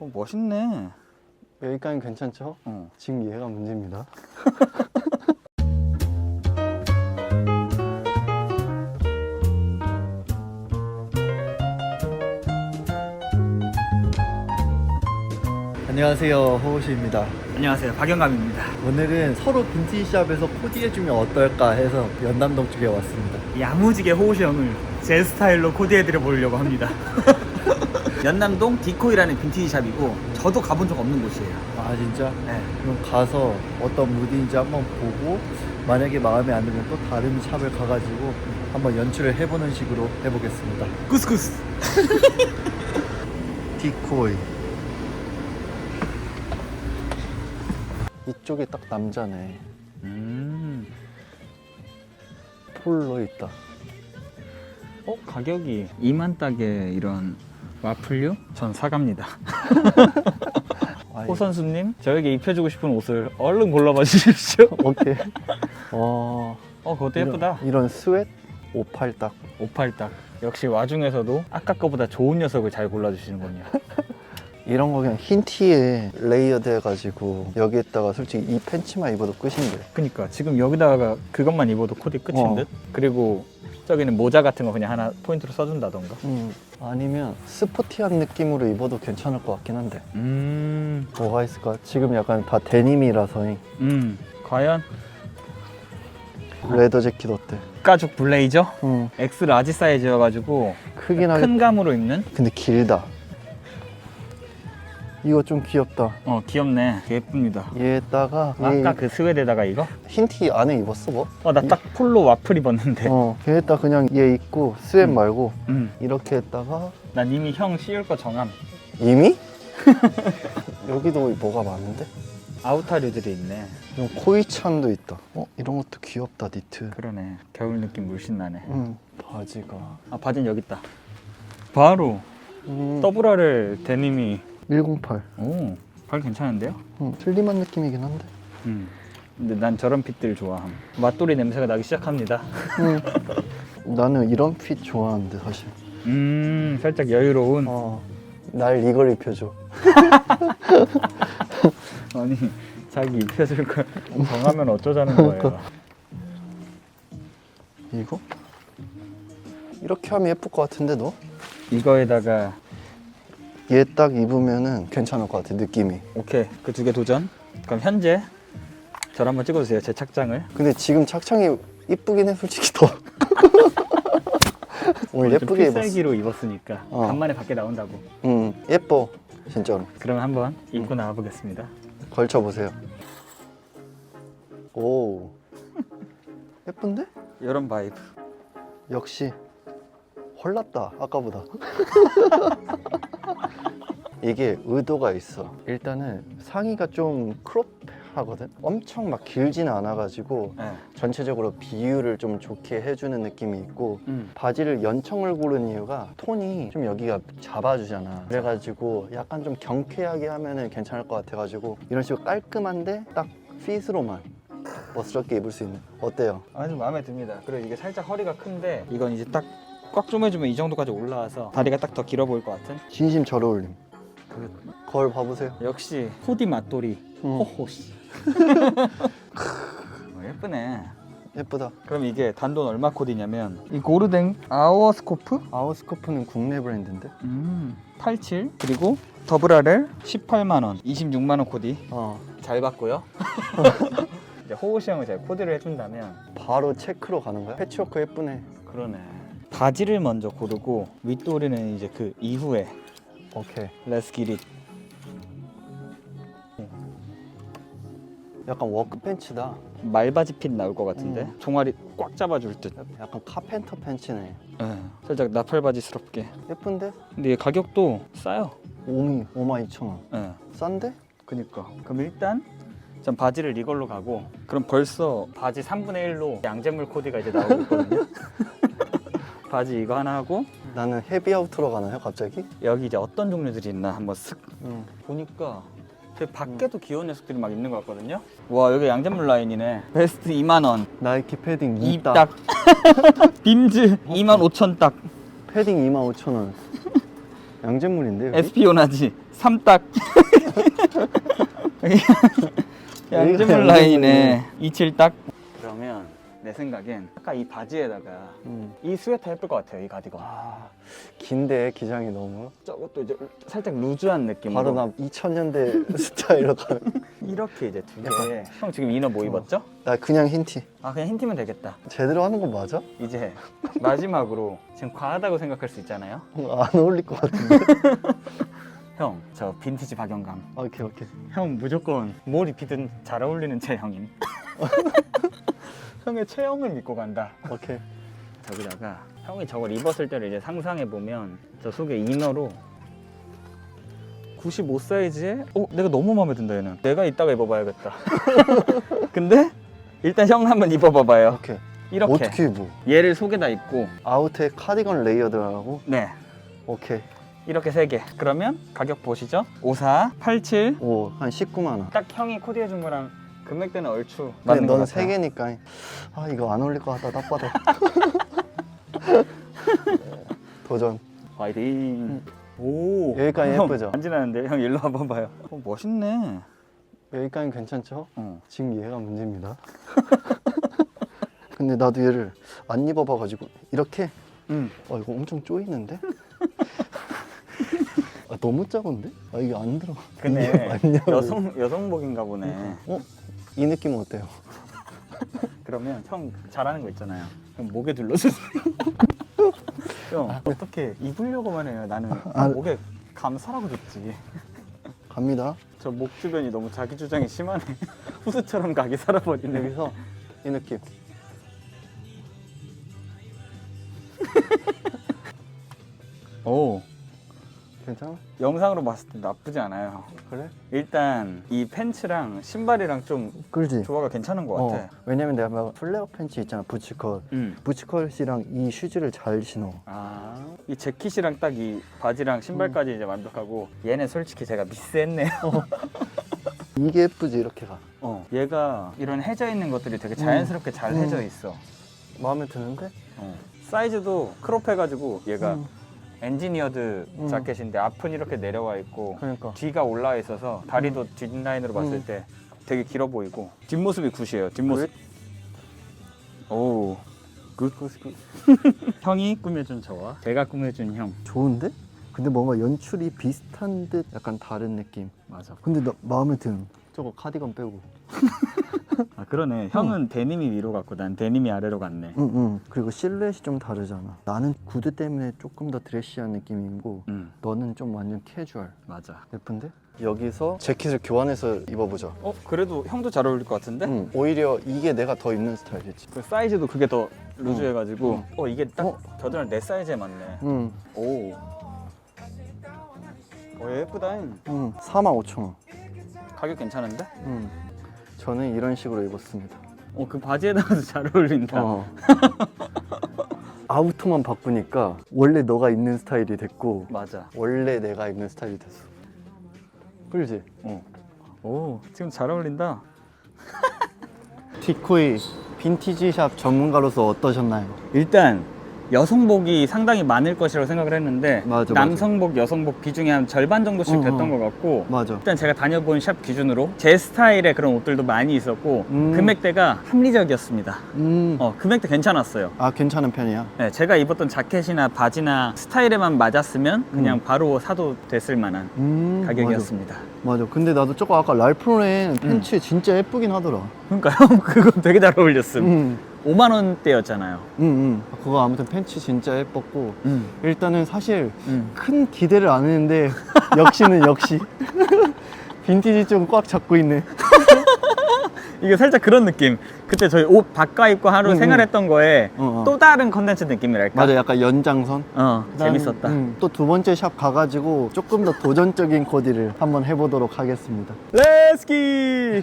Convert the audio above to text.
어, 멋있네. 여기까지 괜찮죠? 어. 지금 얘가 문제입니다. 안녕하세요 호우시입니다 안녕하세요. 박영감입니다. 오늘은 서로 빈티지샵에서 코디해주면 어떨까 해서 연남동 쪽에 왔습니다 야무지게 호우시 형을 제 스타일로 코디해드려 보려고 합니다. 연남동 디코이라는 빈티지 샵이고 저도 가본 적 없는 곳이에요. 아 진짜? 네. 그럼 가서 어떤 무드인지 한번 보고 만약에 마음에 안 들면 또 다른 샵을 가가지고 한번 연출을 해보는 식으로 해보겠습니다 구스구스. 디코이 이쪽이 딱 남자네 음. 폴로 있다 어 가격이 2만 딱에 이런 와플류? 전 사갑니다. 호 선수님 저에게 입혀주고 싶은 옷을 얼른 골라봐 주십시오. 오케이 어어 그것도 이런- 예쁘다. 이런 스웨트 오팔 딱 오팔딱. 역시 와중에서도 아까 거보다 좋은 녀석을 잘 골라주시는군요. 이런 거 그냥 흰 티에 레이어드 해가지고 여기에다가 솔직히 이 팬츠만 입어도 끝인데 그니까 지금 여기다가 그것만 입어도 코디 끝인 어. 듯? 그리고 저기는 모자 같은 거 그냥 하나 포인트로 써준다던가 음, 아니면 스포티한 느낌으로 입어도 괜찮을 것 같긴 한데 음, 뭐가 있을까? 지금 약간 다 데님이라서 음 과연 레더 재킷 어때? 가죽 블레이저? 음, X 라지 사이즈여가지고 크긴 하겠 큰 감으로 입는? 근데 길다 이거 좀 귀엽다. 어 귀엽네. 예쁩니다. 얘에다가 아까 그 스웨드에다가 이거? 흰티 안에 입었어 뭐? 어 나 딱 폴로 와플 입었는데. 어 얘에다 그냥 얘 입고 스웨트 음. 말고 음, 이렇게 했다가 난 이미 형 씌울 거 정함. 이미? 여기도 뭐가 많은데? 아우타류들이 있네. 이런 코이찬도 있다. 어 이런 것도 귀엽다 니트. 그러네. 겨울 느낌 물씬 나네. 음 바지가. 아 바지는 여기 있다. 바로 음, 더블아를 데님이 108 오, 발 괜찮은데요? 음, 슬림한 느낌이긴 한데 음. 근데 난 저런 핏들 좋아함. 맛돌이 냄새가 나기 시작합니다. 음, 나는 이런 핏 좋아하는데 사실 음, 살짝 여유로운. 어, 날 이걸 입혀줘 아니, 자기 입혀줄 걸 정하면 어쩌자는 거예요. 이거? 이렇게 하면 예쁠 것 같은데 너? 이거에다가 얘 딱 입으면은 괜찮을 것 같아 느낌이 오케이 그 두 개 도전. 그럼 현재 저를 한번 찍어주세요. 제 착장을. 근데 지금 착장이 이쁘긴 해 솔직히 더 오늘 좀 예쁘게 입었어 필살기로 입었으니까 어. 간만에 밖에 나온다고. 음 예뻐 진짜로 그럼 한번 입고 나와 보겠습니다. 걸쳐보세요 오 예쁜데? 이런 바이브. 역시 헐났다 아까보다 이게 의도가 있어 일단은 상의가 좀 크롭하거든 엄청 막 길지는 않아가지고 네. 전체적으로 비율을 좀 좋게 해주는 느낌이 있고 음. 바지를 연청을 고른 이유가 톤이 좀 여기가 잡아주잖아 그래가지고 약간 좀 경쾌하게 하면은 괜찮을 것 같아가지고 이런 식으로 깔끔한데 딱 핏으로만 멋스럽게 입을 수 있는 어때요? 아주 마음에 듭니다. 그리고 이게 살짝 허리가 큰데 이건 이제 딱꽉 조매주면 이 정도까지 올라와서 다리가 딱 더 길어 보일 것 같은. 진심 잘 어울림 그 거울 봐보세요 역시 코디 맛돌이 음. 호호씨. 어, 예쁘네. 예쁘다 그럼 이게 단돈 얼마 코디냐면 이 고르댕 아워스코프 아웃스코프는 국내 브랜드인데 음, 87 그리고 더블RL 18만 원, 26만 원 코디 어 잘 봤고요. 이제 호우시 형을 제가 코디를 해준다면 바로 체크로 가는 거야? 패치워크 예쁘네 그러네. 바지를 먼저 고르고 윗도리는 이제 그 이후에 오케이 Let's get it. 약간 워크 팬츠다 말바지 핏 나올 것 같은데 음. 종아리 꽉 잡아줄 듯. 약간 카펜터 팬츠네 예, 살짝 나팔바지스럽게. 예쁜데? 근데 얘 가격도 싸요. 오미 5만 2천 원 예. 싼데? 그니까. 그럼 일단 전 바지를 이걸로 가고 그럼 벌써 바지 3분의 1로 양재물 코디가 이제 나오고 있거든요. 바지 이거 하나 하고 나는 헤비 아우터로 가나요 갑자기? 여기 이제 어떤 종류들이 있나 한번 쓱응 보니까 저 밖에도 귀여운 녀석들이 막 있는 것 같거든요. 와 여기 양재물 라인이네. 베스트 2만 원. 나이키 패딩 2 2딱. 딱. 빔즈 2만 5천 딱. 패딩 2만 5천 원 양재물인데 여기? 에스피오나지 삼딱 양재물 라인에 27딱 그러면 내 생각엔 아까 이 바지에다가 음. 이 스웨터 예쁠 것 같아요 이 가디건. 아 긴데 기장이 너무. 저것도 이제 살짝 루즈한 느낌으로. 바로 나 2000년대 스타일로 가는 이렇게 이제 두개형 지금 이너 뭐 입었죠? 나 그냥 흰티. 아 그냥 흰 티면 되겠다. 제대로 하는 거 맞아? 이제 마지막으로 지금 과하다고 생각할 수 있잖아요. 안 어울릴 것 같은데. 형 저 빈티지 박영감. 오케이 오케이. 형 무조건 뭘 입히든 잘 어울리는 체형임 형의 체형을 믿고 간다. 오케이. 저기다가 형이 저걸 입었을 때를 이제 상상해 보면 저 속에 이너로 95 사이즈에 어 내가 너무 마음에 든다 얘는. 내가 이따가 입어봐야겠다. 근데 일단 형 한번 입어봐봐요. 오케이. 이렇게. 어떻게 입어? 얘를 속에다 입고. 아우트에 카디건 레이어드라고? 네. 오케이. 이렇게 세 개. 그러면 가격 보시죠. 54 87 오한 19만 원. 딱 형이 코디해 준 거랑 금액대는 얼추 근데 맞는 것 넌 같아요 세 개니까 아 이거 안 어울릴 것 같다 딱 봐도 도전 화이팅 오 여기까지 형, 예쁘죠? 안 지나는데 형 일로 와봐 봐요 어, 멋있네 여기까지 괜찮죠? 어. 지금 얘가 문제입니다 근데 나도 얘를 안 입어봐가지고 이렇게 응. 어 이거 엄청 쪼이는데? 아, 너무 작은데? 아 이게 안 들어 근데 이게 맞냐고. 여성 여성복인가 보네. 어? 이 느낌은 어때요? 그러면 형 잘하는 거 있잖아요. 형 목에 둘러주세요. 형 어떻게 입으려고만 해요. 나는 아. 목에 감사라고 줬지. 갑니다 저 목 주변이 너무 자기 주장이 심하네. 후드처럼 각이 살아버리네. 여기서 이 느낌 오 괜찮아? 영상으로 봤을 때 나쁘지 않아요. 그래? 일단 이 팬츠랑 신발이랑 좀 그러지? 조화가 괜찮은 것 어, 같아. 왜냐면 내가 막 플레어 팬츠 있잖아 부츠컷 음. 부츠컷이랑 이 슈즈를 잘 신어 아, 이 재킷이랑 딱 이 바지랑 신발까지 이제 완벽하고 얘는 솔직히 제가 미스했네요. 이게 예쁘지 이렇게 가 어, 얘가 이런 해져 있는 것들이 되게 자연스럽게 잘 음. 해져 있어. 마음에 드는데? 어. 사이즈도 크롭 해가지고 얘가 음. 엔지니어드 음. 자켓인데 앞은 이렇게 내려와 있고 그러니까 뒤가 올라와 있어서 다리도 뒷라인으로 봤을 음. 때 되게 길어 보이고 뒷모습이 굿이에요. 뒷모습. 오, 굿. 그, 그, 형이 꾸며준 저와 제가 꾸며준 형. 좋은데? 근데 뭔가 연출이 비슷한 듯 약간 다른 느낌 맞아. 근데 나 마음에 든 저거 카디건 빼고 아 그러네. 형은 데님이 위로 갔고 난 데님이 아래로 갔네. 응 응 그리고 실루엣이 좀 다르잖아 나는 구두 때문에 조금 더 드레시한 느낌이고 응, 너는 좀 완전 캐주얼 맞아. 예쁜데? 여기서 재킷을 교환해서 입어보자 어 그래도 형도 잘 어울릴 것 같은데? 응. 오히려 이게 내가 더 입는 스타일이지 그 사이즈도 그게 더 루즈해가지고 응. 어 이게 딱 어? 겨드랑이 내 사이즈에 맞네. 응. 오. 어 예쁘다. 응. 4만 5천 원 가격 괜찮은데? 응. 저는 이런 식으로 입었습니다 어 그 바지에다가도 잘 어울린다. 어. 아우터만 바꾸니까 원래 너가 입는 스타일이 됐고 맞아. 원래 내가 입는 스타일이 됐어 그러지? 어. 오 지금 잘 어울린다. 디코이 빈티지 샵 전문가로서 어떠셨나요? 일단 여성복이 상당히 많을 것이라고 생각을 했는데 맞아. 남성복, 여성복 비중이 한 절반 정도씩 응, 됐던 응. 것 같고 맞아 일단 제가 다녀본 샵 기준으로 제 스타일의 그런 옷들도 많이 있었고 음. 금액대가 합리적이었습니다. 음. 어 금액대 괜찮았어요. 아 괜찮은 편이야 네, 제가 입었던 자켓이나 바지나 스타일에만 맞았으면 그냥 음. 바로 사도 됐을 만한 음, 가격이었습니다. 맞아. 맞아 근데 나도 조금 아까 랄프로렌 팬츠 진짜 예쁘긴 하더라 그러니까 형 그거 되게 잘 어울렸음. 음. 5만 원대였잖아요. 응, 응. 그거 아무튼 팬츠 진짜 예뻤고 음. 일단은 사실 음. 큰 기대를 안 했는데 역시는 역시 빈티지 좀 꽉 잡고 있네 이게 살짝 그런 느낌. 그때 저희 옷 바꿔 입고 하루 음, 생활했던 거에 어, 어. 또 다른 컨텐츠 느낌이랄까. 맞아 약간 연장선 어, 그다음, 재밌었다. 음, 또두 번째 샵 가가지고 조금 더 도전적인 코디를 한번 해보도록 하겠습니다 렛츠기!